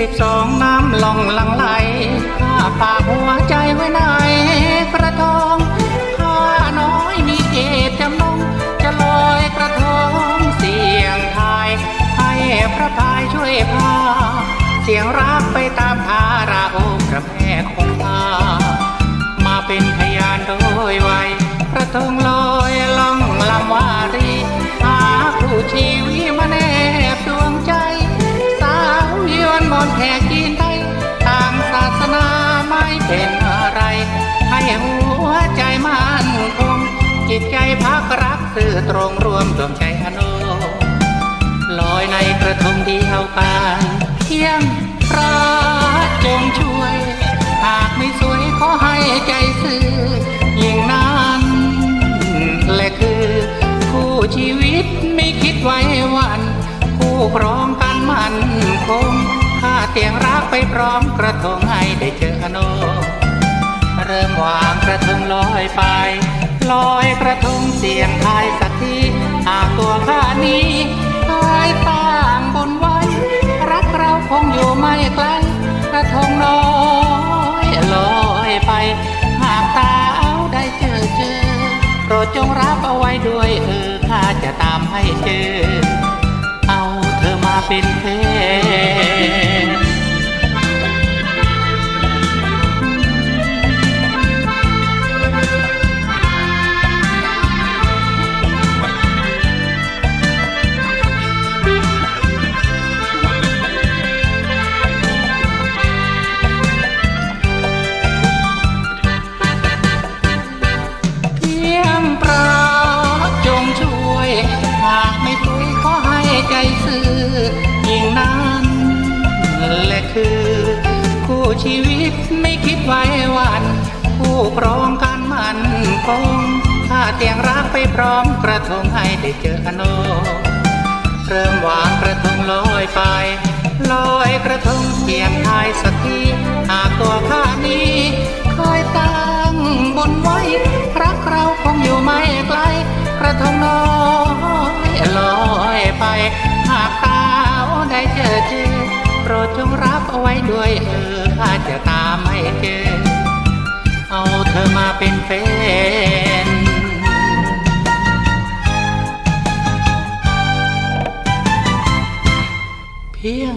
สิบสองน้ำลองลังไหลข้าฝากหัวใจไว้ในกระทงข้าน้อยมีเจตจำนงจะลอยกระทงเสียงทายให้พระพายช่วยพาเสียงรักไปตามทาราโอพระแม่คงคามาเป็นพยานโดยไวกระทงลอย เป็นอะไร ให้หัวใจมันคง จิตใจพักรักสื่อตรงรวมดวงใจอโนลอยในกระทงเดียวกันเที่ยงพระจงช่วย หากไม่สวยขอให้ใจซื่อยิ่งนั้นแหละคือ คู่ชีวิตไม่คิดไว้วัน คู่ครองกันมันคง ข้าเตียงรักไปพร้อมกระทงให้ได้เจอโน เริ่มวางกระทงลอยไป ลอยกระทงเสียงทายสักทีหากตัวข้านี้เคยตั้งบนไว้ รักเราคงอยู่ไม่ไกลกระทงน้อยลอยไป หากตาเอาได้เจอเจอโปรดจงรับเอาไว้ด้วยเออข้าจะตามให้เจอ เอาเธอมาเป็นแฟ ชีวิตไม่คิดไว้วันผู้ครองกันมันคงถ้าเตียงรักไปพร้อมกระทงให้ได้เจออโนเริ่มวางกระทงลอยไป ลอยกระทงเพียงทายสักที ธอมาเป็นแฟน เพียง